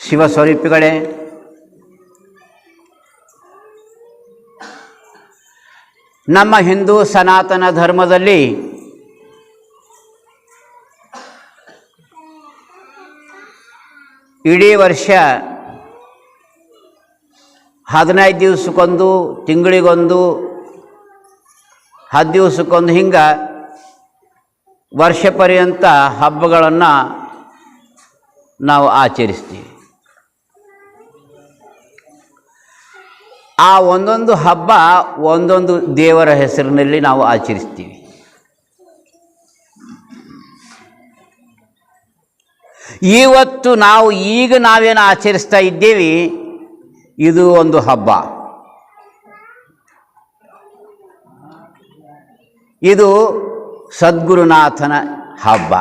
ಶಿವಸ್ವರೂಪಿಗಳೇ, ನಮ್ಮ ಹಿಂದೂ ಸನಾತನ ಧರ್ಮದಲ್ಲಿ ಇಡೀ ವರ್ಷ ಹದಿನೈದು ದಿವಸಕ್ಕೊಂದು, ತಿಂಗಳಿಗೊಂದು, ಹತ್ತು ದಿವಸಕ್ಕೊಂದು ಹಿಂಗೆ ವರ್ಷ ಪರ್ಯಂತ ಹಬ್ಬಗಳನ್ನು ನಾವು ಆಚರಿಸ್ತೀವಿ. ಆ ಒಂದೊಂದು ಹಬ್ಬ ಒಂದೊಂದು ದೇವರ ಹೆಸರಿನಲ್ಲಿ ನಾವು ಆಚರಿಸ್ತೀವಿ. ಇವತ್ತು ನಾವು ಈಗ ನಾವೇನು ಆಚರಿಸ್ತಾ ಇದ್ದೇವೆ, ಇದು ಒಂದು ಹಬ್ಬ. ಇದು ಸದ್ಗುರುನಾಥನ ಹಬ್ಬ.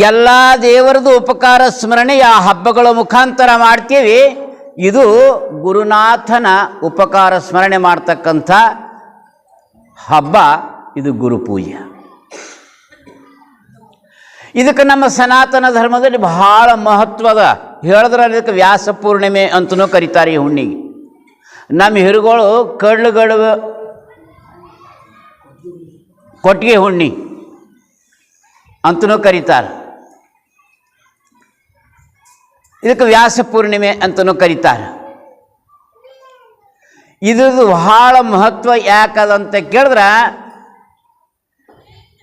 ಎಲ್ಲ ದೇವರದು ಉಪಕಾರ, ಸ್ಮರಣೆ ಆ ಹಬ್ಬಗಳ ಮುಖಾಂತರ ಮಾಡ್ತೀವಿ. ಇದು ಗುರುನಾಥನ ಉಪಕಾರ, ಸ್ಮರಣೆ ಮಾಡ್ತಕ್ಕಂಥ ಹಬ್ಬ. ಇದು ಗುರುಪೂಜೆ ಇದಕ್ಕೆ ನಮ್ಮ ಸನಾತನ ಧರ್ಮದಲ್ಲಿ ಬಹಳ ಮಹತ್ವದ ಹೇಳಿದ್ರೆ ಇದಕ್ಕೆ ವ್ಯಾಸ ಪೂರ್ಣಿಮೆ ಅಂತಲೂ ಕರೀತಾರೆ ಈ ಹುಣ್ಣಿಗೆ. ನಮ್ಮ ಹಿರುಗಳು ಕಳ್ಳುಗಳು ಕೊಟ್ಟಿಗೆ ಹುಣ್ಣಿ ಅಂತಲೂ ಕರೀತಾರೆ. ಇದಕ್ಕೆ ವ್ಯಾಸ ಪೂರ್ಣಿಮೆ ಅಂತಲೂ ಕರೀತಾರೆ. ಇದ್ರದ್ದು ಬಹಳ ಮಹತ್ವ ಯಾಕದಂತ ಕೇಳಿದ್ರೆ,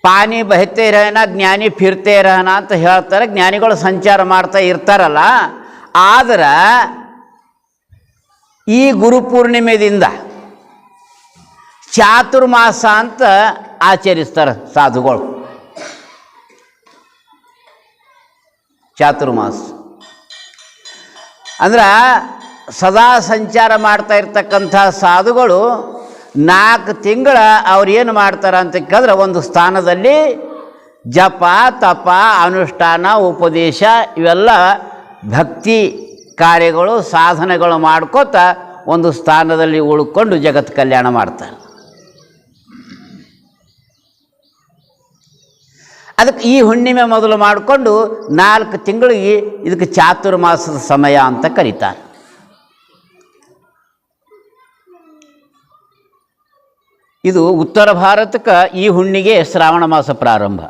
ಪಾನಿ ಬಹಿತೇ ಇರೋಣ ಜ್ಞಾನಿ ಫಿರ್ತೇ ಇರೋಣ ಅಂತ ಹೇಳ್ತಾರೆ, ಜ್ಞಾನಿಗಳು ಸಂಚಾರ ಮಾಡ್ತಾ ಇರ್ತಾರಲ್ಲ, ಆದ್ರೆ ಈ ಗುರು ಪೂರ್ಣಿಮೆದಿಂದ ಚಾತುರ್ಮಾಸ ಅಂತ ಆಚರಿಸ್ತಾರೆ ಸಾಧುಗಳು. ಚಾತುರ್ಮಾಸ. ಅಂದ್ರೆ ಸದಾ ಸಂಚಾರ ಮಾಡ್ತಾ ಇರ್ತಕ್ಕಂಥ ಸಾಧುಗಳು ನಾಲ್ಕು ತಿಂಗಳ ಅವ್ರು ಏನು ಮಾಡ್ತಾರೆ ಅಂತ ಕೇಳಿದ್ರೆ ಒಂದು ಸ್ಥಾನದಲ್ಲಿ ಜಪ, ತಪ, ಅನುಷ್ಠಾನ, ಉಪದೇಶ ಇವೆಲ್ಲ ಭಕ್ತಿ ಕಾರ್ಯಗಳು, ಸಾಧನೆಗಳು ಮಾಡ್ಕೋತ ಒಂದು ಸ್ಥಾನದಲ್ಲಿ ಉಳ್ಕೊಂಡು ಜಗತ್ ಕಲ್ಯಾಣ ಮಾಡ್ತಾರೆ. ಅದಕ್ಕೆ ಈ ಹುಣ್ಣಿಮೆ ಮೊದಲು ಮಾಡಿಕೊಂಡು ನಾಲ್ಕು ತಿಂಗಳಿಗೆ ಇದಕ್ಕೆ ಚಾತುರ್ಮಾಸದ ಸಮಯ ಅಂತ ಕರೀತಾರೆ. ಇದು ಉತ್ತರ ಭಾರತಕ್ಕೆ ಈ ಹುಣ್ಣಿಗೆ ಶ್ರಾವಣ ಮಾಸ ಪ್ರಾರಂಭ.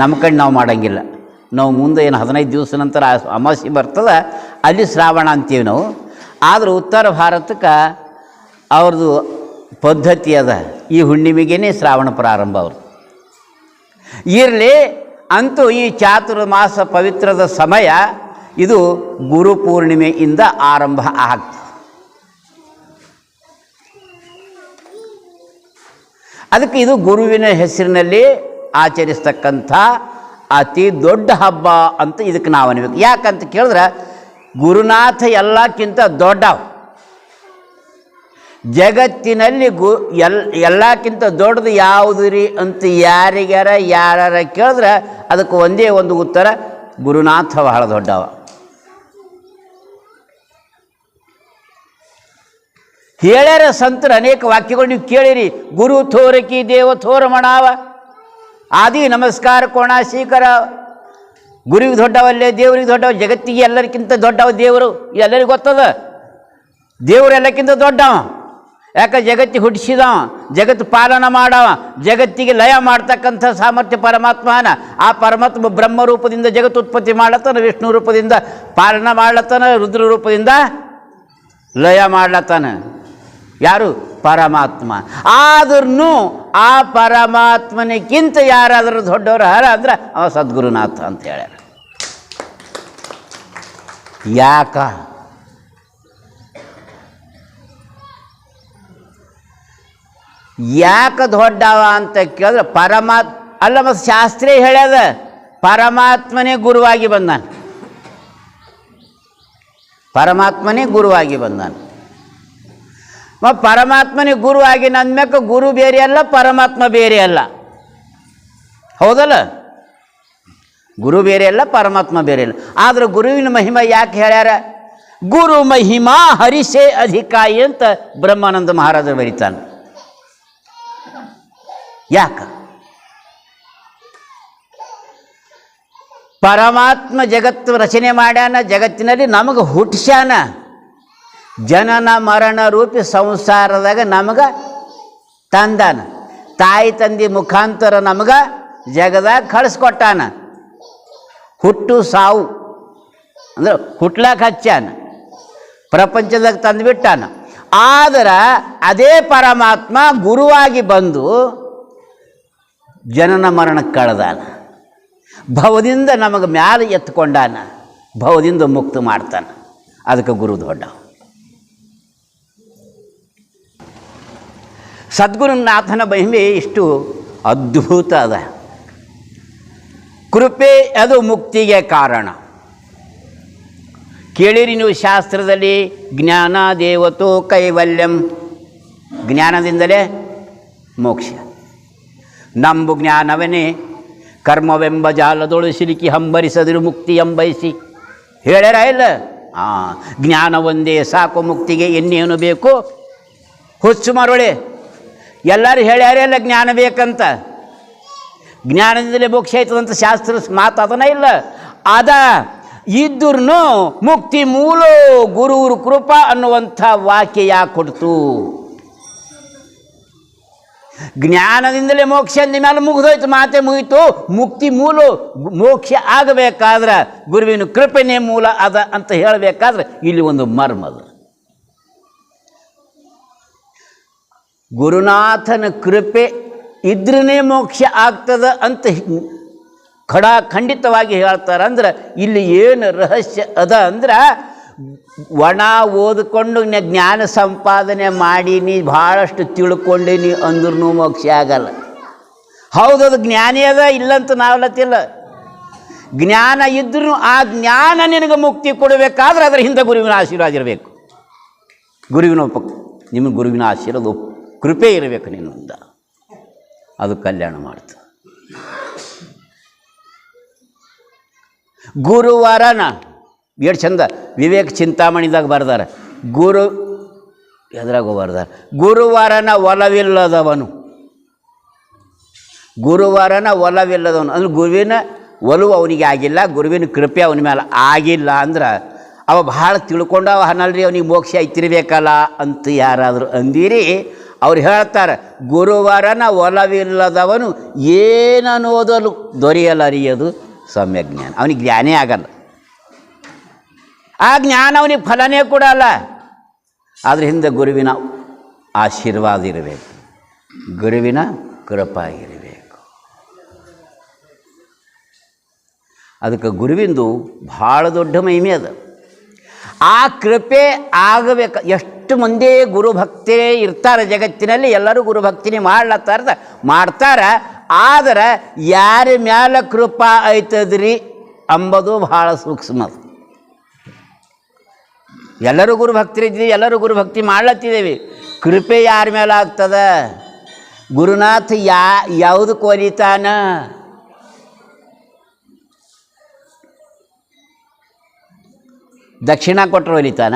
ನಮ್ಮ ಕಡೆ ನಾವು ಮಾಡಂಗಿಲ್ಲ. ನಾವು ಮುಂದೆ ಏನು ಹದಿನೈದು ದಿವಸ ನಂತರ ಅಮಾವಾಸ್ಯೆ ಬರ್ತದೆ, ಅಲ್ಲಿ ಶ್ರಾವಣ ಅಂತೀವಿ ನಾವು. ಆದರೂ ಉತ್ತರ ಭಾರತಕ್ಕೆ ಅವ್ರದ್ದು ಪದ್ಧತಿ ಅದ. ಈ ಹುಣ್ಣಿಮೆಗೇನೆ ಶ್ರಾವಣ ಪ್ರಾರಂಭ ಅವರು ಇರಲಿ, ಅಂತೂ ಈ ಚಾತುರ್ಮಾಸ ಪವಿತ್ರದ ಸಮಯ ಇದು ಗುರು ಪೂರ್ಣಿಮೆಯಿಂದ ಆರಂಭ ಆಗ್ತದೆ. ಅದಕ್ಕೆ ಇದು ಗುರುವಿನ ಹೆಸರಿನಲ್ಲಿ ಆಚರಿಸ್ತಕ್ಕಂಥ ಅತಿ ದೊಡ್ಡ ಹಬ್ಬ ಅಂತ ಇದಕ್ಕೆ ನಾವು ಅನ್ಬೇಕು. ಯಾಕಂತ ಕೇಳಿದ್ರೆ ಗುರುನಾಥ ಎಲ್ಲಕ್ಕಿಂತ ದೊಡ್ಡವ. ಜಗತ್ತಿನಲ್ಲಿ ಗು ಎಲ್ ಎಲ್ಲಕ್ಕಿಂತ ದೊಡ್ಡದು ಯಾವುದು ರೀ ಅಂತ ಯಾರಿಗಾರ ಯಾರ ಕೇಳಿದ್ರೆ ಅದಕ್ಕೆ ಒಂದೇ ಒಂದು ಉತ್ತರ, ಗುರುನಾಥ ಬಹಳ ದೊಡ್ಡವ. ಹೇಳ್ಯಾರ ಸಂತರು ಅನೇಕ ವಾಕ್ಯಗಳು ನೀವು ಕೇಳಿರಿ. ಗುರು ಥೋರಕಿ ದೇವ ಥೋರ ಮಣಾವ. ಆದಿ ನಮಸ್ಕಾರ ಕೋಣ ಶೀಕರ. ಗುರುವಿಗೆ ದೊಡ್ಡವಲ್ಲೇ, ದೇವರಿಗೆ ದೊಡ್ಡವ, ಜಗತ್ತಿಗೆ ಎಲ್ಲರಿಗಿಂತ ದೊಡ್ಡವ ದೇವರು. ಎಲ್ಲರಿಗೂ ಗೊತ್ತದ? ದೇವರು ಎಲ್ಲಕ್ಕಿಂತ ದೊಡ್ಡವ. ಯಾಕೆ ಜಗತ್ತಿ ಹುಟ್ಟಿಸಿದವ? ಜಗತ್ತು ಪಾಲನ ಮಾಡವ? ಜಗತ್ತಿಗೆ ಲಯ ಮಾಡ್ತಕ್ಕಂಥ ಸಾಮರ್ಥ್ಯ ಪರಮಾತ್ಮನ. ಆ ಪರಮಾತ್ಮ ಬ್ರಹ್ಮ ರೂಪದಿಂದ ಜಗತ್ತು ಉತ್ಪತ್ತಿ ಮಾಡ್ಲತ್ತಾನ ವಿಷ್ಣು ರೂಪದಿಂದ ಪಾಲನ ಮಾಡ್ಲತ್ತಾನ ರುದ್ರ ರೂಪದಿಂದ ಲಯ ಮಾಡ್ಲತ್ತಾನ ಯಾರು? ಪರಮಾತ್ಮ. ಆದ್ರೂ ಆ ಪರಮಾತ್ಮನಿಗಿಂತ ಯಾರಾದರೂ ದೊಡ್ಡವರು ಹರ ಅಂದ್ರೆ ಅವ ಸದ್ಗುರುನಾಥ ಅಂತ ಹೇಳ್ಯಾರ. ಯಾಕ? ಯಾಕೆ ದೊಡ್ಡವ ಅಂತ ಕೇಳಿದ್ರೆ ಪರಮಾತ್ ಅಲ್ಲ ಮತ್ತು ಶಾಸ್ತ್ರಿ ಹೇಳ್ಯದ, ಪರಮಾತ್ಮನೇ ಗುರುವಾಗಿ ಬಂದಾನ. ಪರಮಾತ್ಮನೇ ಗುರುವಾಗಿ ಬಂದಾನೆ. ಮ ಪರಮಾತ್ಮನೇ ಗುರುವಾಗಿ ನಂದ್ಮ್ಯಾಕ ಗುರು ಬೇರೆ ಅಲ್ಲ, ಪರಮಾತ್ಮ ಬೇರೆ ಅಲ್ಲ. ಹೌದಲ್ಲ? ಗುರು ಬೇರೆ ಅಲ್ಲ, ಪರಮಾತ್ಮ ಬೇರೆ ಅಲ್ಲ. ಆದ್ರೆ ಗುರುವಿನ ಮಹಿಮಾ ಯಾಕೆ ಹೇಳ್ಯಾರ? ಗುರು ಮಹಿಮಾ ಹರಿಸೇ ಅಧಿಕಾಯಿ ಅಂತ ಬ್ರಹ್ಮಾನಂದ ಮಹಾರಾಜರು ಬರೀತಾನೆ. ಯಾಕ? ಪರಮಾತ್ಮ ಜಗತ್ತು ರಚನೆ ಮಾಡ್ಯಾನ, ಜಗತ್ತಿನಲ್ಲಿ ನಮಗೆ ಹುಟ್ಟಿಸ್ಯಾನ ಜನನ ಮರಣ ರೂಪಿ ಸಂಸಾರದಾಗ ನಮಗೆ ತಂದಾನ. ತಾಯಿ ತಂದೆ ಮುಖಾಂತರ ನಮಗೆ ಜಗದಾಗ ಕಳಿಸ್ಕೊಟ್ಟಾನ. ಹುಟ್ಟು ಸಾವು, ಅಂದ್ರೆ ಹುಟ್ಲಾಕ ಹಚ್ಚಾನ ಪ್ರಪಂಚದಾಗ ತಂದುಬಿಟ್ಟಾನ. ಆದ್ರೆ ಅದೇ ಪರಮಾತ್ಮ ಗುರುವಾಗಿ ಬಂದು ಜನನ ಮರಣ ಕಳೆದಾನ. ಭವದಿಂದ ನಮಗೆ ಮ್ಯಾಲೆ ಎತ್ಕೊಂಡಾನ, ಭವದಿಂದ ಮುಕ್ತ ಮಾಡ್ತಾನೆ. ಅದಕ್ಕೆ ಗುರು ದೊಡ್ಡ. ಸದ್ಗುರುನಾಥನ ಮಹಿಮೆ ಇಷ್ಟು ಅದ್ಭುತ ಅದ. ಕೃಪೆ ಅದು ಮುಕ್ತಿಗೆ ಕಾರಣ. ಕೇಳಿರಿ ನೀವು ಶಾಸ್ತ್ರದಲ್ಲಿ, ಜ್ಞಾನ ದೇವತೋ ಕೈವಲ್ಯಂ. ಜ್ಞಾನದಿಂದಲೇ ಮೋಕ್ಷ. ನಂಬು ಜ್ಞಾನವನೇ. ಕರ್ಮವೆಂಬ ಜಾಲದೊಳು ಸಿಲುಕಿ ಹಂಬರಿಸದಿರು ಮುಕ್ತಿ ಎಂಬೈಸಿ. ಹೇಳ್ಯಾರ ಇಲ್ಲ? ಆ, ಜ್ಞಾನ ಒಂದೇ ಸಾಕು ಮುಕ್ತಿಗೆ ಇನ್ನೇನು ಬೇಕು? ಹುಚ್ಚು ಮರುಳೆ. ಎಲ್ಲರೂ ಹೇಳ್ಯಾರೇ ಇಲ್ಲ ಜ್ಞಾನ ಬೇಕಂತ? ಜ್ಞಾನದಿಂದಲೇ ಮೋಕ್ಷ ಆಯ್ತದಂತ ಶಾಸ್ತ್ರ ಅದನ ಇಲ್ಲ. ಅದ ಇದ್ರೂ ಮುಕ್ತಿ ಮೂಲ ಗುರುವ್ರ ಕೃಪಾ ಅನ್ನುವಂಥ ವಾಕ್ಯ ಯಾಕೆ ಕೊಡ್ತು? ಜ್ಞಾನದಿಂದಲೇ ಮೋಕ್ಷ ಮೇಲೆ ಮುಗಿದೋಯ್ತು, ಮಾತೆ ಮುಗಿತು. ಮುಕ್ತಿ ಮೂಲ ಮೋಕ್ಷ ಆಗಬೇಕಾದ್ರೆ ಗುರುವಿನ ಕೃಪೆನೇ ಮೂಲ ಅದ ಅಂತ ಹೇಳಬೇಕಾದ್ರೆ ಇಲ್ಲಿ ಒಂದು ಮರ್ಮ ಅದ. ಗುರುನಾಥನ ಕೃಪೆ ಇದ್ರೇ ಮೋಕ್ಷ ಆಗ್ತದ ಅಂತ ಖಡಾ ಖಂಡಿತವಾಗಿ ಹೇಳ್ತಾರೆ ಅಂದ್ರೆ ಇಲ್ಲಿ ಏನು ರಹಸ್ಯ ಅದ ಅಂದ್ರೆ ಒಣ ಓದ್ಕೊಂಡು ನ- ಜ್ಞಾನ ಸಂಪಾದನೆ ಮಾಡೀನಿ, ಭಾಳಷ್ಟು ತಿಳ್ಕೊಂಡೀನಿ ಅಂದ್ರೂ ಮೋಕ್ಷ ಆಗಲ್ಲ. ಅದು ಜ್ಞಾನಿ ಅದ, ಇಲ್ಲಂತ ನಾವಲತ್ತಿಲ್ಲ. ಜ್ಞಾನ ಇದ್ರೂ ಆ ಜ್ಞಾನ ನಿನಗೆ ಮುಕ್ತಿ ಕೊಡಬೇಕಾದ್ರೆ ಅದರ ಹಿಂದೆ ಗುರುವಿನ ಆಶೀರ್ವಾದ ಇರಬೇಕು. ಗುರುವಿನ ಉಪ ನಿಮಗೆ ಗುರುವಿನ ಆಶೀರ್ವಾದ ಕೃಪೆ ಇರಬೇಕು ನಿನ್ನಿಂದ ಅದು ಕಲ್ಯಾಣ ಮಾಡ್ತು. ಗುರುವರನ ಎಷ್ಟು ಚಂದ. ವಿವೇಕ್ ಚಿಂತಾಮಣಿದಾಗ ಬರ್ದಾರ. ಗುರು, ಎದ್ರಾಗ ಬರ್ದಾರ ಗುರುವಾರನ ಒಲವಿಲ್ಲದವನು. ಗುರುವಾರನ ಒಲವಿಲ್ಲದವನು. ಅಂದ್ರೆ ಗುರುವಿನ ಒಲವು ಅವನಿಗೆ ಆಗಿಲ್ಲ, ಗುರುವಿನ ಕೃಪೆ ಅವನ ಮೇಲೆ ಆಗಿಲ್ಲ ಅಂದ್ರೆ ಅವ ಭಾಳ ತಿಳ್ಕೊಂಡವ, ಹನಲ್ರಿ, ಅವನಿಗೆ ಮೋಕ್ಷ ಐತಿರ್ಬೇಕಲ್ಲ ಅಂತ ಯಾರಾದರೂ ಅಂದಿರಿ, ಅವ್ರು ಹೇಳ್ತಾರೆ, ಗುರುವಾರನ ಒಲವಿಲ್ಲದವನು ಏನನ್ನೋದಲು ಸಮ್ಯಕ್ ಜ್ಞಾನ. ಅವನಿಗೆ ಜ್ಞಾನೇ ಆಗಲ್ಲ. ಆ ಜ್ಞಾನ ಅವನಿಗೆ ಫಲನೇ ಅಲ್ಲ ಅದ್ರ ಹಿಂದೆ ಗುರುವಿನ ಆಶೀರ್ವಾದ ಇರಬೇಕು. ಗುರುವಿನ ಕೃಪಾ ಇರಬೇಕು ಅದಕ್ಕೆ ಗುರುವಿಂದು ಭಾಳ ದೊಡ್ಡ ಮಹಿಮೆ ಅದು. ಆ ಕೃಪೆ ಆಗಬೇಕು. ಎಷ್ಟು ಮಂದಿ ಗುರುಭಕ್ತಿನೇ ಇರ್ತಾರೆ ಜಗತ್ತಿನಲ್ಲಿ, ಎಲ್ಲರೂ ಗುರುಭಕ್ತಿನೇ ಮಾಡ್ಲತ್ತಾರ ಮಾಡ್ತಾರೆ. ಆದರೆ ಯಾರ ಮ್ಯಾಲ ಕೃಪಾ ಐತದ್ರಿ ಅಂಬದು ಭಾಳ ಸೂಕ್ಷ್ಮ ಎಲ್ಲರೂ ಗುರುಭಕ್ತರಿದ್ದೀವಿ ಎಲ್ಲರೂ ಗುರುಭಕ್ತಿ ಮಾಡ್ಲತ್ತಿದ್ದೇವೆ. ಕೃಪೆ ಯಾರ ಮೇಲೆ ಆಗ್ತದೆ? ಗುರುನಾಥ ಯಾ ಯಾವುದಕ್ಕೆ ಒಲಿತಾನ ದಕ್ಷಿಣ ಕೊಟ್ಟರು ಒಲಿತಾನ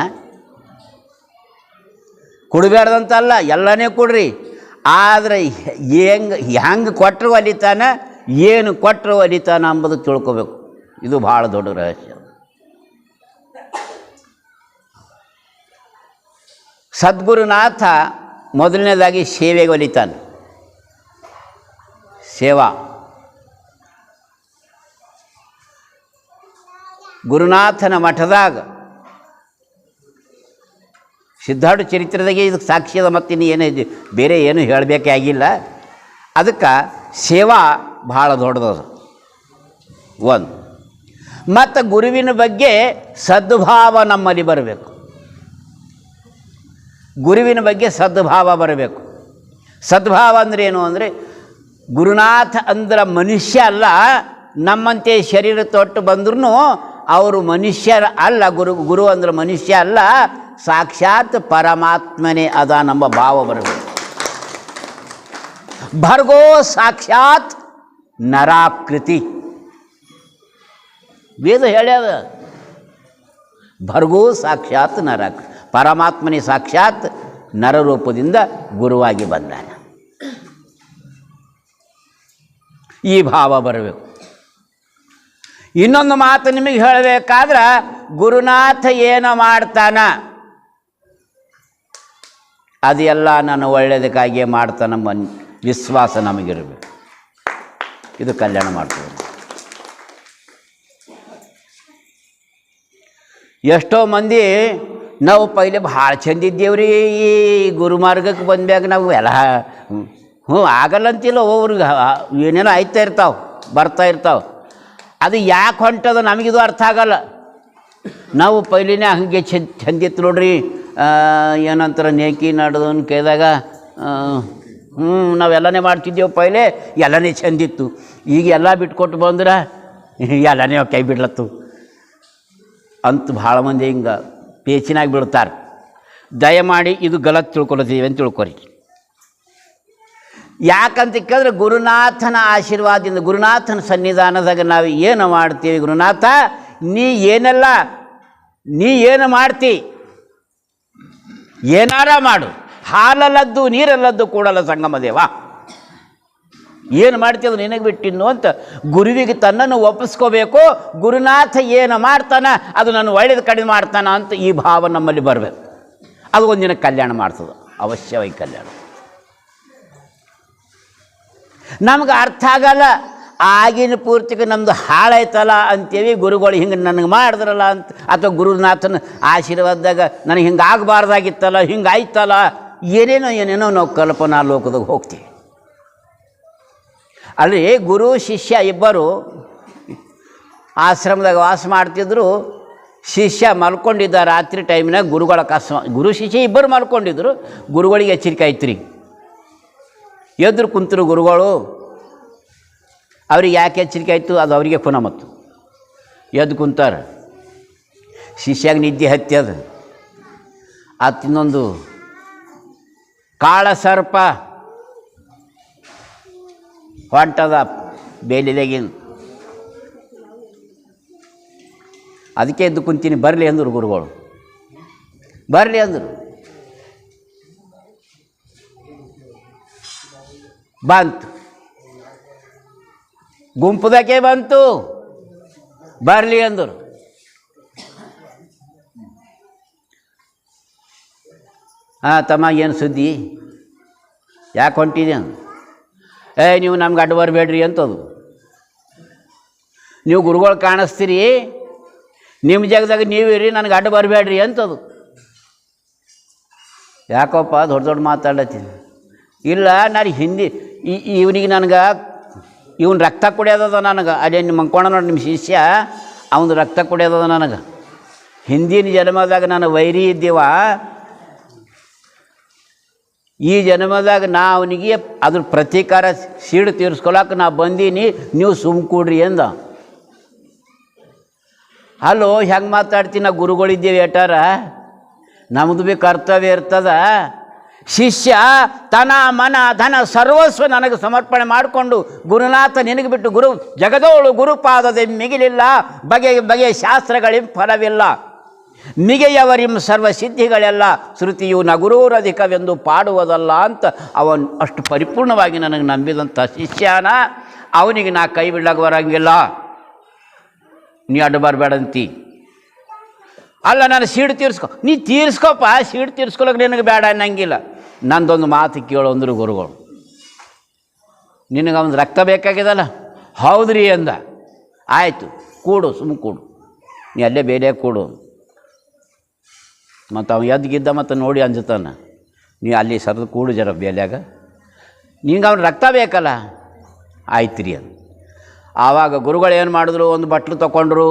ಕೊಡಬೇಡ್ದಂತಲ್ಲ ಎಲ್ಲನೇ ಕೊಡ್ರಿ. ಆದರೆ ಹೆಂಗೆ ಹೆಂಗೆ ಕೊಟ್ಟರು ಒಲಿತಾನ ಏನು ಕೊಟ್ಟರು ಒಲಿತಾನ ಅಂಬುದು ತಿಳ್ಕೊಬೇಕು. ಇದು ಭಾಳ ದೊಡ್ಡ ರಹಸ್ಯ. ಸದ್ಗುರುನಾಥ ಮೊದಲನೇದಾಗಿ ಸೇವೆಗೆ ಒಲಿತಾನೆ. ಸೇವಾ. ಗುರುನಾಥನ ಮಠದಾಗ ಸಿದ್ಧಾರ್ಥ ಚರಿತ್ರೆದಾಗೆ ಇದಕ್ಕೆ ಸಾಕ್ಷ್ಯದ ಮತ್ತಿನ್ನು ಏನು ಬೇರೆ ಏನು ಹೇಳಬೇಕೇ ಆಗಿಲ್ಲ. ಅದಕ್ಕೆ ಸೇವಾ ಭಾಳ ದೊಡ್ಡದದು. ಒಂದು. ಮತ್ತು ಗುರುವಿನ ಬಗ್ಗೆ ಸದ್ಭಾವ ನಮ್ಮಲ್ಲಿ ಬರಬೇಕು. ಗುರುವಿನ ಬಗ್ಗೆ ಸದ್ಭಾವ ಬರಬೇಕು. ಸದ್ಭಾವ ಅಂದ್ರೆ ಏನು ಅಂದರೆ, ಗುರುನಾಥ ಅಂದ್ರೆ ಮನುಷ್ಯ ಅಲ್ಲ, ನಮ್ಮಂತೆ ಶರೀರ ತೊಟ್ಟು ಬಂದ್ರೂ ಅವರು ಮನುಷ್ಯರ ಅಲ್ಲ, ಗುರು ಗುರು ಅಂದ್ರೆ ಮನುಷ್ಯ ಅಲ್ಲ, ಸಾಕ್ಷಾತ್ ಪರಮಾತ್ಮನೇ ಅದ ನಮ್ಮ ಭಾವ ಬರಬೇಕು. ಭರ್ಗೋ ಸಾಕ್ಷಾತ್ ನರಾಕೃತಿ. ವೇದ ಹೇಳ್ಯಾದ, ಭರ್ಗೋ ಸಾಕ್ಷಾತ್ ನರಕ ಪರಮಾತ್ಮನೇ ಸಾಕ್ಷಾತ್ ನರರೂಪದಿಂದ ಗುರುವಾಗಿ ಬಂದಾನೆ. ಈ ಭಾವ ಬರಬೇಕು. ಇನ್ನೊಂದು ಮಾತು ನಿಮಗೆ ಹೇಳಬೇಕಾದ್ರೆ, ಗುರುನಾಥ ಏನು ಮಾಡ್ತಾನ? ಅದೆಲ್ಲ ನಾನು ಒಳ್ಳೆಯದಕ್ಕಾಗಿಯೇ ಮಾಡ್ತಾನ ನಮ್ಮ ವಿಶ್ವಾಸ ನಮಗಿರಬೇಕು. ಇದು ಕಲ್ಯಾಣ ಮಾಡ್ತದೆ ಎಷ್ಟೋ ಮಂದಿ ನಾವು ಪೈಲೆ ಭಾಳ ಚಂದ ಇದ್ದೇವ್ರಿ ಈ ಗುರುಮಾರ್ಗಕ್ಕೆ ಬಂದ್ಮ್ಯಾಗ ನಾವು ಎಲ್ಲ ಹ್ಞೂ ಆಗಲ್ಲಂತಿಲ್ಲ ಒವ್ರಿಗೆ ಏನೇನೋ ಆಯ್ತಾ ಇರ್ತಾವೆ, ಬರ್ತಾ ಇರ್ತಾವೆ. ಅದು ಯಾಕೆ ಹೊಂಟದ ನಮಗಿದು ಅರ್ಥ ಆಗಲ್ಲ. ನಾವು ಪೈಲಿನೇ ಹಂಗೆ ಚಂದ ಚಂದಿತ್ತು ನೋಡ್ರಿ. ಏನಂತಾರೆ ನೇಕಿ ನಡೆದವನು ಕೇಳಿದಾಗ ಹ್ಞೂ ನಾವೆಲ್ಲನೇ ಮಾಡ್ತಿದ್ದೇವೆ ಪೈಲೆ, ಎಲ್ಲನೇ ಚಂದಿತ್ತು. ಈಗ ಎಲ್ಲ ಬಿಟ್ಕೊಟ್ಟು ಬಂದ್ರೆ, ಎಲ್ಲನೇ ಕೈ ಬಿಡ್ಲತ್ತು. ಅಂತ ಭಾಳ ಮಂದಿ ಹಿಂಗೆ ಪೇಚಿನಾಗಿ ಬಿಡ್ತಾರೆ ದಯಮಾಡಿ ಇದು ಗಲತ್ ತಿಳ್ಕೊಳ್ತೀವಿ ಅಂತ ತಿಳ್ಕೊರಿ. ಯಾಕಂತ ಕೇಳಿದ್ರೆ ಗುರುನಾಥನ ಆಶೀರ್ವಾದದಿಂದ, ಗುರುನಾಥನ ಸನ್ನಿಧಾನದಾಗ ನಾವು ಏನು ಮಾಡ್ತೀವಿ ಗುರುನಾಥ? ನೀ ಏನೆಲ್ಲ, ನೀ ಏನು ಮಾಡ್ತಿ? ಏನಾರ ಮಾಡು. ಹಾಲಲ್ಲದ್ದು, ನೀರಲ್ಲದ್ದು ಕೂಡಲ್ಲ ಸಂಗಮ ದೇವ. ಏನು ಮಾಡ್ತೀವಿ ಅದು ನಿನಗೆ ಬಿಟ್ಟಿನ್ನು ಅಂತ ಗುರುವಿಗೆ ತನ್ನನ್ನು ಒಪ್ಪಿಸ್ಕೋಬೇಕು. ಗುರುನಾಥ ಏನು ಮಾಡ್ತಾನೆ? ಅದು ನಾನು ಒಳ್ಳೇದು ಕಡಿಮೆ ಮಾಡ್ತಾನೆ ಅಂತ ಈ ಭಾವ ನಮ್ಮಲ್ಲಿ ಬರಬೇಕು. ಅದು ಒಂದಿನ ಕಲ್ಯಾಣ ಮಾಡ್ತದೆ. ಅವಶ್ಯವಾಗಿ ಕಲ್ಯಾಣ. ನಮ್ಗೆ ಅರ್ಥ ಆಗಲ್ಲ. ಆಗಿನ ಪೂರ್ತಿಗೆ ನಮ್ಮದು ಹಾಳಾಯ್ತಲ್ಲ ಅಂತೇಳಿ ಗುರುಗಳು ಹಿಂಗೆ ನನಗೆ ಮಾಡಿದ್ರಲ್ಲ ಅಂತ. ಅಥವಾ ಗುರುನಾಥನ ಆಶೀರ್ವಾದದಾಗ ನನಗೆ ಹಿಂಗೆ ಆಗಬಾರ್ದಾಗಿತ್ತಲ್ಲ, ಹಿಂಗೆ ಆಯ್ತಲ್ಲ, ಏನೇನೋ ಏನೇನೋ ನಾವು ಕಲ್ಪನಾ ಲೋಕದಾಗ ಹೋಗ್ತೀವಿ. ಅಲ್ಲಿ ಗುರು, ಶಿಷ್ಯ ಇಬ್ಬರು ಆಶ್ರಮದಾಗ ವಾಸ ಮಾಡ್ತಿದ್ರು. ಶಿಷ್ಯ ಮಲ್ಕೊಂಡಿದ್ದ ರಾತ್ರಿ ಟೈಮ್ನಾಗ ಗುರುಗಳ ಕಸ, ಗುರು, ಶಿಷ್ಯ ಇಬ್ಬರು ಮಲ್ಕೊಂಡಿದ್ರು. ಗುರುಗಳಿಗೆ ಎಚ್ಚರಿಕೆ ಆಯ್ತು ರೀ ಎದ್ರು ಕುಂತರು ಗುರುಗಳು, ಅವ್ರಿಗೆ ಯಾಕೆ ಎಚ್ಚರಿಕೆ ಆಯಿತು? ಅದು ಅವರಿಗೆ ಪುನಃ ಮತ್ತು. ಎದ್ದು ಕುಂತಾರೆ. ಶಿಷ್ಯಾಗ ನಿದ್ದೆ ಹತ್ಯದ ಆತ ಇನ್ನೊಂದು ಕಾಳ ಸರ್ಪ ಹೊಂಟದ ಬೇಲಿದಾಗಿನ ಅದಕ್ಕೆ ಎದ್ದು ಕುಂತೀನಿ, ಬರಲಿ ಅಂದರು ಗುರುಗಳು. ಬರಲಿ ಅಂದರು. ಬಂತು. ಗುಂಪುದಕ್ಕೆ ಬಂತು. ಬರಲಿ ಅಂದರು. ಹಾಂ ತಮ್ಮ ಏನು ಸುದ್ದಿ? ಯಾಕೆ ಹೊಂಟಿದೆ ಅಂದ ಏ, ನೀವು ನಮ್ಗೆ ಅಡ್ಡ ಬರಬೇಡ್ರಿ ಅಂತದು. ನೀವು ಗುರುಗಳು ಕಾಣಿಸ್ತೀರಿ ನಿಮ್ಮ ಜಾಗದಾಗ ನೀವಿರಿ ನನಗೆ ಅಡ್ಡ ಬರಬೇಡ್ರಿ ಅಂತದು. ಯಾಕಪ್ಪ, ದೊಡ್ಡ ದೊಡ್ಡ ಮಾತಾಡತ್ತೀನಿ ಇಲ್ಲ, ನಾನು ಹಿಂದಿ, ಈ, ಇವನಿಗೆ ನನಗೆ, ಇವನು ರಕ್ತ ಕುಡಿಯೋದದ ನನಗೆ. ಅದೇ ನಿಮ್ಮ ಮಂಕೋಣ ನೋಡಿ ನಿಮ್ಮ ಶಿಷ್ಯ ಅವನು ರಕ್ತ ಕುಡಿಯೋದದ ನನಗೆ. ಹಿಂದಿನ ಜನ್ಮದಾಗ ನಾನು ವೈರಿ ಇದ್ದೀವ ಈ ಜನ್ಮದಾಗ ನಾ ಅವನಿಗೆ ಅದ್ರ ಪ್ರತೀಕಾರ ಸೀಡು ತೀರಿಸ್ಕೊಳಕ್ಕೆ ನಾ ಬಂದೀನಿ, ನೀವು ಸುಮ್ ಕೂಡ್ರಿ ಎಂದ. ಹಲೋ, ಹೆಂಗೆ ಮಾತಾಡ್ತೀನಿ ನಾ ಗುರುಗಳಿದ್ದೀವಿ ಏಟಾರ ನಮ್ದು ಭೀ ಕರ್ತವ್ಯ ಇರ್ತದ. ಶಿಷ್ಯ ತನ ಮನ ಧನ ಸರ್ವಸ್ವ ನನಗೆ ಸಮರ್ಪಣೆ ಮಾಡಿಕೊಂಡು ಗುರುನಾಥ ನಿನಗೆ ಬಿಟ್ಟು ಗುರು ಜಗದೋಳು ಗುರುಪಾದದೆ ಮಿಗಿಲಿಲ್ಲ, ಬಗೆ ಬಗೆಯ ಶಾಸ್ತ್ರಗಳಿಗೆ ಫಲವಿಲ್ಲ. ಮಿಗೆಯವರಿಂ ಸರ್ವ ಸಿದ್ಧಿಗಳೆಲ್ಲ ಶ್ರುತಿಯು ನಗುರೂರಧಿಕವೆಂದು ಪಾಡುವುದಲ್ಲ ಅಂತ ಅವನು ಅಷ್ಟು ಪರಿಪೂರ್ಣವಾಗಿ ನನಗೆ ನಂಬಿದಂಥ ಶಿಷ್ಯನ, ಅವನಿಗೆ ನಾ ಕೈ ಬಿಡಕ್ಕೆ ಬರಂಗಿಲ್ಲ ನೀ ಅಡ್ಡ ಬರಬೇಡಂತಿ. ಅಲ್ಲ, ನಾನು ಸೀಡು ತೀರ್ಸ್ಕೊ, ನೀ ತೀರ್ಸ್ಕೊಪ್ಪ, ಸೀಡು ತೀರ್ಸ್ಕೊಳಕ್ಕೆ ನಿನಗೆ ಬೇಡ ಅನ್ನಂಗಿಲ್ಲ. ನಂದೊಂದು ಮಾತು ಕೇಳು ಅಂದರು ಗುರುಗಳು. ನಿನಗೆ ಅವನು ರಕ್ತ ಬೇಕಾಗಿದಲ್ಲ? ಹೌದ್ರಿ ಅಂದ. ಆಯಿತು, ಕೂಡು ಸುಮ್ಮ ಕೂಡು. ನೀ ಅಲ್ಲೇ ಬೇರೆ ಕೂಡು. ಮತ್ತು ಅವ ಎದ್ಗಿದ್ದ ಮತ್ತು ನೋಡಿ ಅಂಜತಾನ. ನೀ ಅಲ್ಲಿ ಸರಿದು ಕೂಡು ಜರ ಬೇಲ್ಯಾಗ. ನಿಂಗೆ ಅವ್ನು ರಕ್ತ ಬೇಕಲ್ಲ? ಆಯ್ತು ರೀ ಅಂತ ಆವಾಗ ಗುರುಗಳು ಏನು ಮಾಡಿದ್ರು? ಒಂದು ಬಟ್ಲು ತೊಗೊಂಡ್ರು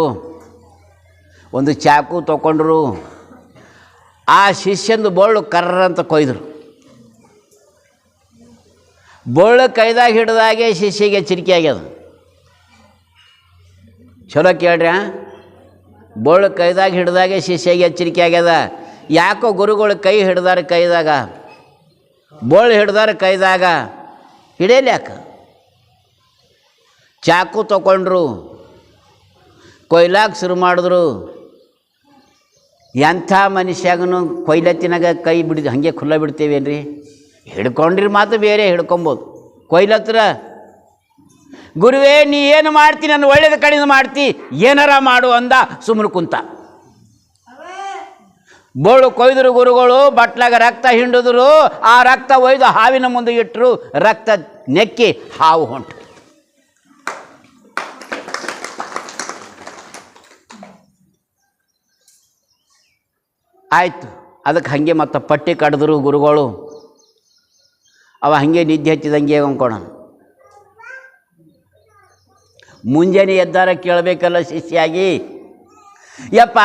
ಒಂದು ಚಾಕು ತೊಗೊಂಡ್ರು ಆ ಶಿಷ್ಯಂದು ಬೋಳು ಕರ್ರ ಅಂತ ಕೊಯ್ದರು. ಬೋಳು ಕೈದಾಗ ಹಿಡ್ದಾಗೆ ಶಿಷ್ಯಗೆ ಎಚ್ಚರಿಕೆ ಆಗ್ಯದ. ಚಲೋ ಕೇಳ್ರಿ ಬೋಳು ಕೈದಾಗ ಹಿಡ್ದಾಗೆ ಶಿಷ್ಯಗೆ ಎಚ್ಚರಿಕೆ ಆಗ್ಯದ. ಯಾಕೋ ಗುರುಗಳು ಕೈ ಹಿಡ್ದಾರ ಕೈದಾಗ? ಬೋಳು ಹಿಡ್ದಾರ ಕೈದಾಗ? ಹಿಡಿಯಲಿ ಯಾಕೆ? ಚಾಕು ತಗೊಂಡ್ರು, ಕೊಯ್ಲಾಕ ಶುರು ಮಾಡಿದ್ರು. ಎಂಥ ಮನುಷ್ಯಾಗನು ಕೊಯ್ಲತ್ತಿನಾಗ ಕೈ ಬಿಡಿ, ಹಾಗೆ ಖುಲ್ಲ ಬಿಡ್ತೇವೇನ್ರಿ? ಹಿಡ್ಕೊಂಡ್ರಿ ಮಾತು ಬೇರೆ ಹಿಡ್ಕೊಬೋದು. ಕೊಯ್ಲತ್ರ, ಗುರುವೇ, ನೀ ಏನು ಮಾಡ್ತಿ? ನಾನು ಒಳ್ಳೇದು ಕಡೆಯಿಂದ ಮಾಡ್ತಿ. ಏನಾರ ಮಾಡು ಅಂದ ಸುಮ್ಮನೆ ಕುಂತ. ಬೋಳು ಕೊಯ್ದರು ಗುರುಗಳು, ಬಟ್ಲಾಗ ರಕ್ತ ಹಿಂಡಿದ್ರು, ಆ ರಕ್ತ ಒಯ್ದು ಹಾವಿನ ಮುಂದೆ ಇಟ್ಟರು ರಕ್ತ ನೆಕ್ಕಿ ಹಾವು ಹೊಂಟು. ಆಯಿತು, ಅದಕ್ಕೆ ಹಾಗೆ ಮತ್ತು ಪಟ್ಟಿ ಕಡಿದ್ರು ಗುರುಗಳು. ಅವ ಹಾಗೆ ನಿದ್ದೆ ಹಚ್ಚಿದಂಗೆ ಅಂದ್ಕೊಣ ಮುಂಜಾನೆ ಎದ್ದಾರ ಕೇಳಬೇಕಲ್ಲ ಶಿಷ್ಯಾಗಿ. ಯಪ್ಪ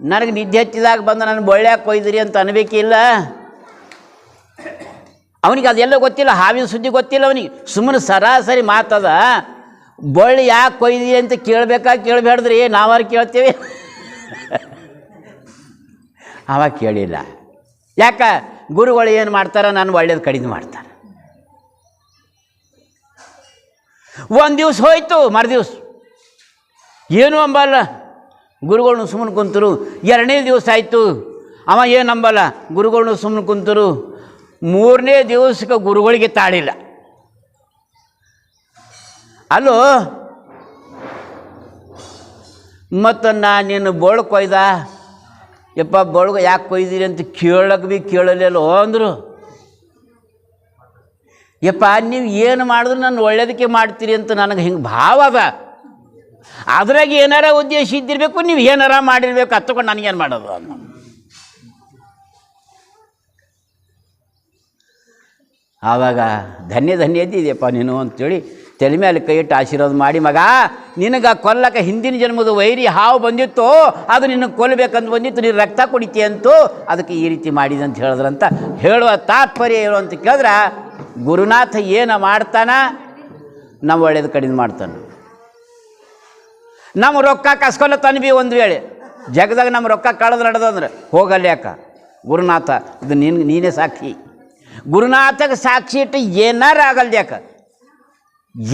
ನನಗೆ ನಿದ್ದೆ ಹಚ್ಚಿದಾಗ ಬಂದು ನಾನು ಬೊಳ್ಳ್ಯಾಕ ಕೊಯ್ದಿರಿ ಅಂತ ಅನ್ಬೇಕಿಲ್ಲ. ಅವನಿಗೆ ಅದೆಲ್ಲ ಗೊತ್ತಿಲ್ಲ, ಹಾವಿನ ಸುದ್ದಿ ಗೊತ್ತಿಲ್ಲ ಅವನಿಗೆ. ಸುಮ್ಮನೆ ಸರಾಸರಿ ಮಾತದ, ಬೊಳ್ಳಿ ಯಾಕೆ ಕೊಯ್ದಿ ಅಂತ ಕೇಳಬೇಕಾ ಕೇಳಬೇಡ್ದ್ರಿ ನಾವಾರು ಕೇಳ್ತೇವೆ. ಅವಾಗ ಕೇಳಿಲ್ಲ. ಯಾಕ? ಗುರುಗಳು ಏನು ಮಾಡ್ತಾರ ನಾನು ಒಳ್ಳೇದು ಕಡಿಮೆ ಮಾಡ್ತಾರೆ. ಒಂದು ದಿವ್ಸ ಹೋಯ್ತು, ಮರುದಿವ್ಸ. ಏನು ಅಂಬಲ್ಲ ಗುರುಗಳ್ನು ಸುಮ್ಮನೆ ಕುಂತರು. ಎರಡನೇ ದಿವಸ ಆಯಿತು. ಅವ ಏನು ನಂಬಲ್ಲ? ಗುರುಗಳ್ನು ಸುಮ್ಮನೆ ಕುಂತರು. ಮೂರನೇ ದಿವಸಕ್ಕೆ ಗುರುಗಳಿಗೆ ತಾಳಿಲ್ಲ. ಅಲ್ಲೋ? ಮತ್ತು ನಾನು ನಿನ್ನ ಬೋಳು ಕೊಯ್ದ? ಯಪ್ಪ, ಬೋಳ್ಗ ಯಾಕೆ ಕೊಯ್ದಿರಿ ಅಂತ ಕೇಳಕ್ಕೆ ಭೀ ಕೇಳಲಿಲ್ಲೋ ಅಂದರು. ಯಪ್ಪ, ನೀವು ಏನು ಮಾಡಿದ್ರು ನಾನು ಒಳ್ಳೇದಕ್ಕೆ ಮಾಡ್ತೀರಿ ಅಂತ ನನಗೆ ಹಿಂಗೆ ಭಾವ ಅದ. ಅದ್ರಾಗ ಏನಾರ ಉದ್ದೇಶ ಇದ್ದಿರಬೇಕು, ನೀವು ಏನಾರ ಮಾಡಿರ್ಬೇಕು ಹತ್ತಕೊಂಡು ನನಗೇನು ಮಾಡೋದು? ಅನ್ನೋ ಆವಾಗ ಧನ್ಯ ಧನ್ಯ ಇದ್ದಿದೆಯಪ್ಪ ನೀನು ಅಂತೇಳಿ ತಲೆ ಮೇಲೆ ಕೈ ಇಟ್ಟು ಆಶೀರ್ವಾದ ಮಾಡಿ, ಮಗ, ನಿನಗೆ ಕೊಲ್ಲಕ್ಕೆ ಹಿಂದಿನ ಜನ್ಮದ ವೈರಿ ಹಾವು ಬಂದಿತ್ತು, ಅದು ನಿನಗೆ ಕೊಲ್ಲಬೇಕಂತ ಬಂದಿತ್ತು ನೀನು ರಕ್ತ ಕುಡಿತಿ ಅಂತೂ ಅದಕ್ಕೆ ಈ ರೀತಿ ಮಾಡಿದೆ ಅಂತ ಹೇಳಿದ್ರಂತ. ಹೇಳುವ ತಾತ್ಪರ್ಯ ಏನು ಅಂತ ಕೇಳಿದ್ರೆ, ಗುರುನಾಥ ಏನು ಮಾಡ್ತಾನ ನಾವು ಒಳ್ಳೇದು ಕಡಿಮೆ ಮಾಡ್ತಾನೆ. ನಮ್ಮ ರೊಕ್ಕ ಕಸ್ಕೊಂಡು ಬಿ ಒಂದು ವೇಳೆ. ಜಗದಾಗ ನಮ್ಮ ರೊಕ್ಕ ಕಳೆದು ನಡೆದಂದ್ರೆ ಹೋಗಲ್ಲ ಯಾಕ? ಗುರುನಾಥ, ಇದು ನಿನ್, ನೀನೇ ಸಾಕ್ಷಿ. ಗುರುನಾಥಗೆ ಸಾಕ್ಷಿ ಇಟ್ಟು ಏನಾರ ಆಗಲ್ದು ಯಾಕ?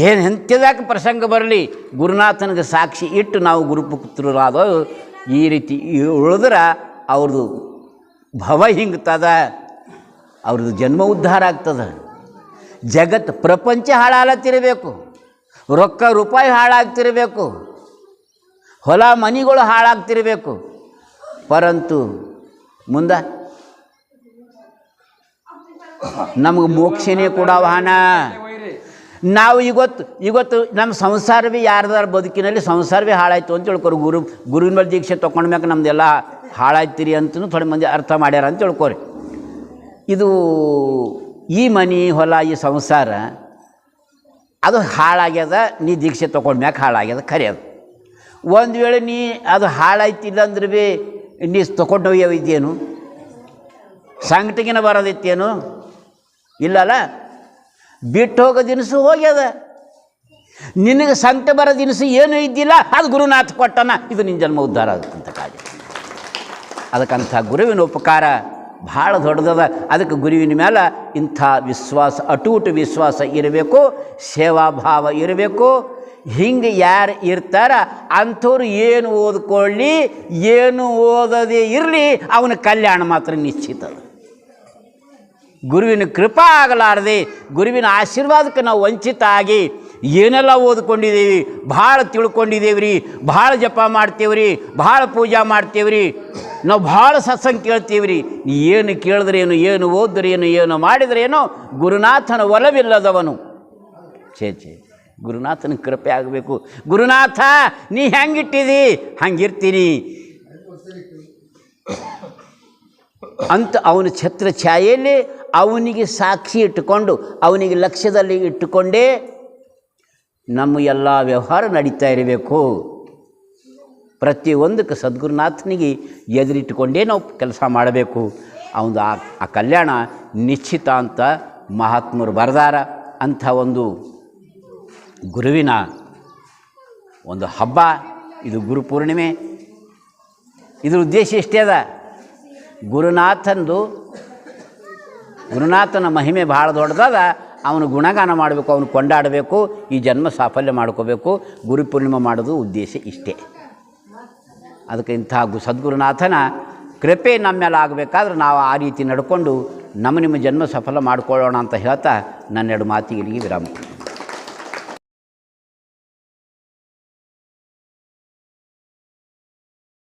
ಏನು ಎಂಥದಾಕ ಪ್ರಸಂಗ ಬರಲಿ? ಗುರುನಾಥನಿಗೆ ಸಾಕ್ಷಿ ಇಟ್ಟು ನಾವು ಗುರುಪುತ್ರರಾದ ಈ ರೀತಿ ಉಳಿದ್ರೆ ಅವ್ರದ್ದು ಭವ ಹಿಂಗ್ತದ. ಅವ್ರದ್ದು ಜನ್ಮ ಉದ್ಧಾರ ಆಗ್ತದೆ. ಜಗತ್ತು ಪ್ರಪಂಚ ಹಾಳಾಲತ್ತಿರಬೇಕು ರೊಕ್ಕ ರೂಪಾಯಿ ಹಾಳಾಗ್ತಿರಬೇಕು. ಹೊಲ ಮನಿಗಳು ಹಾಳಾಗ್ತಿರಬೇಕು. ಪರಂತು ಮುಂದೆ ನಮಗೆ ಮೋಕ್ಷನೇ ಕೂಡ ವಾಹನ ನಾವು ಇವತ್ತು ಇವತ್ತು ನಮ್ಮ ಸಂಸಾರವೇ ಯಾರ್ದಾರ ಬದುಕಿನಲ್ಲಿ ಸಂಸಾರವೇ ಹಾಳಾಯ್ತು ಅಂತ ತಿಳ್ಕೊರಿ. ಗುರು, ಗುರುವಿನ ಮೇಲೆ ದೀಕ್ಷೆ ತೊಗೊಂಡ್ಮ್ಯಾಕ ನಮ್ದೆಲ್ಲ ಹಾಳಾಯ್ತಿರಿ ಅಂತಲೂ ಥೋಡೆ ಮಂದಿ ಅರ್ಥ ಮಾಡ್ಯಾರ ಅಂತ ತಿಳ್ಕೊರಿ. ಇದು ಈ ಮನೆ, ಹೊಲ, ಈ ಸಂಸಾರ, ಅದು ಹಾಳಾಗ್ಯದ, ನೀ ದೀಕ್ಷೆ ತೊಗೊಂಡ್ಮ್ಯಾಕ ಹಾಳಾಗ್ಯದ, ಖರೆ ಅದು. ಒಂದು ವೇಳೆ ನೀ ಅದು ಹಾಳಾಯ್ತಿಲ್ಲ ಅಂದ್ರೆ ಭೀ ನೀ ತೊಗೊಂಡು ಹೋಗ್ಯಾವಿದ್ದೇನು ಸಂಗಟಿಗಿನ ಬರೋದಿತ್ತೇನು? ಇಲ್ಲಲ್ಲ? ಬಿಟ್ಟು ಹೋಗೋ ದಿನಸು ಹೋಗ್ಯದ. ನಿನಗೆ ಸಂಕಟ ಬರೋ ದಿನಸು ಏನೂ ಇದ್ದಿಲ್ಲ, ಅದು ಗುರುನಾಥ ಕೊಟ್ಟನ, ಇದು ನಿನ್ನ ಜನ್ಮ ಉದ್ಧಾರ ಆಗುತ್ತಂತ ಕಾಜ ಅದಕ್ಕಂಥ ಗುರುವಿನ ಉಪಕಾರ ಭಾಳ ದೊಡ್ಡದದ. ಅದಕ್ಕೆ ಗುರುವಿನ ಮೇಲೆ ಇಂಥ ವಿಶ್ವಾಸ, ಅಟೂಟ ವಿಶ್ವಾಸ ಇರಬೇಕು, ಸೇವಾಭಾವ ಇರಬೇಕು ಹಿಂಗೆ ಯಾರು ಇರ್ತಾರ ಅಂಥವ್ರು ಏನು ಓದ್ಕೊಳ್ಳಿ, ಏನು ಓದದೇ ಇರಲಿ, ಅವನ ಕಲ್ಯಾಣ ಮಾತ್ರ ನಿಶ್ಚಿತ. ಗುರುವಿನ ಕೃಪಾ ಆಗಲಾರದೆ, ಗುರುವಿನ ಆಶೀರ್ವಾದಕ್ಕೆ ನಾವು ವಂಚಿತ ಆಗಿ ಏನೆಲ್ಲ ಓದ್ಕೊಂಡಿದ್ದೀವಿ, ಭಾಳ ತಿಳ್ಕೊಂಡಿದ್ದೀವಿ ರೀ ಭಾಳ ಜಪ ಮಾಡ್ತೇವೆ ರೀ ಭಾಳ ಪೂಜಾ ಮಾಡ್ತೇವೆ ರೀ ನಾವು ಭಾಳ ಸತ್ಸಂಗ ಕೇಳ್ತೀವಿ ರೀ ಏನು ಕೇಳಿದ್ರೇನು, ಏನು ಓದ್ರೇನು ಏನು ಮಾಡಿದ್ರೇನೋ, ಗುರುನಾಥನ ಒಲವಿಲ್ಲದವನು. ಛೇ ಛೇ. ಗುರುನಾಥನ ಕೃಪೆ ಆಗಬೇಕು. ಗುರುನಾಥ, ನೀ ಹೆಂಗಿಟ್ಟಿದಿ? ಹಂಗಿರ್ತೀನಿ. ಅಂತ ಅವನ ಛತ್ರ ಛಾಯೆಯಲ್ಲಿ ಅವನಿಗೆ ಸಾಕ್ಷಿ ಇಟ್ಟುಕೊಂಡು, ಅವನಿಗೆ ಲಕ್ಷ್ಯದಲ್ಲಿ ಇಟ್ಟುಕೊಂಡೇ ನಮ್ಮ ಎಲ್ಲ ವ್ಯವಹಾರ ನಡೀತಾ ಇರಬೇಕು. ಪ್ರತಿಯೊಂದಕ್ಕೆ ಸದ್ಗುರುನಾಥನಿಗೆ ಎದುರಿಟ್ಟುಕೊಂಡೇ ನಾವು ಕೆಲಸ ಮಾಡಬೇಕು. ಅವನು ಆ ಕಲ್ಯಾಣ ನಿಶ್ಚಿತ ಅಂತ ಮಹಾತ್ಮರು ಬರೆದಾರ ಅಂಥ ಒಂದು ಗುರುವಿನ ಒಂದು ಹಬ್ಬ, ಇದು ಗುರು ಪೂರ್ಣಿಮೆ. ಇದ್ರ ಉದ್ದೇಶ ಇಷ್ಟೇ ಅದ? ಗುರುನಾಥಂದು, ಗುರುನಾಥನ ಮಹಿಮೆ ಭಾಳ ದೊಡ್ಡದಾದ, ಅವನು ಗುಣಗಾನ ಮಾಡಬೇಕು, ಅವನು ಕೊಂಡಾಡಬೇಕು, ಈ ಜನ್ಮ ಸಾಫಲ್ಯ ಮಾಡ್ಕೋಬೇಕು, ಗುರು ಪೂರ್ಣಿಮೆ ಮಾಡೋದು ಉದ್ದೇಶ ಇಷ್ಟೇ. ಅದಕ್ಕೆ ಇಂಥ ಗು, ಸದ್ಗುರುನಾಥನ ಕೃಪೆ ನಮ್ಮ ಮೇಲೆ ಆಗಬೇಕಾದ್ರೆ ನಾವು ಆ ರೀತಿ ನಡ್ಕೊಂಡು ನಮ್ಮ ನಿಮ್ಮ ಜನ್ಮ ಸಫಲ ಮಾಡಿಕೊಳ್ಳೋಣ ಅಂತ ಹೇಳ್ತಾ ನನ್ನೆರಡು ಮಾತಿಗೆ ಇಲ್ಲಿಗೆ ವಿರಾಮ.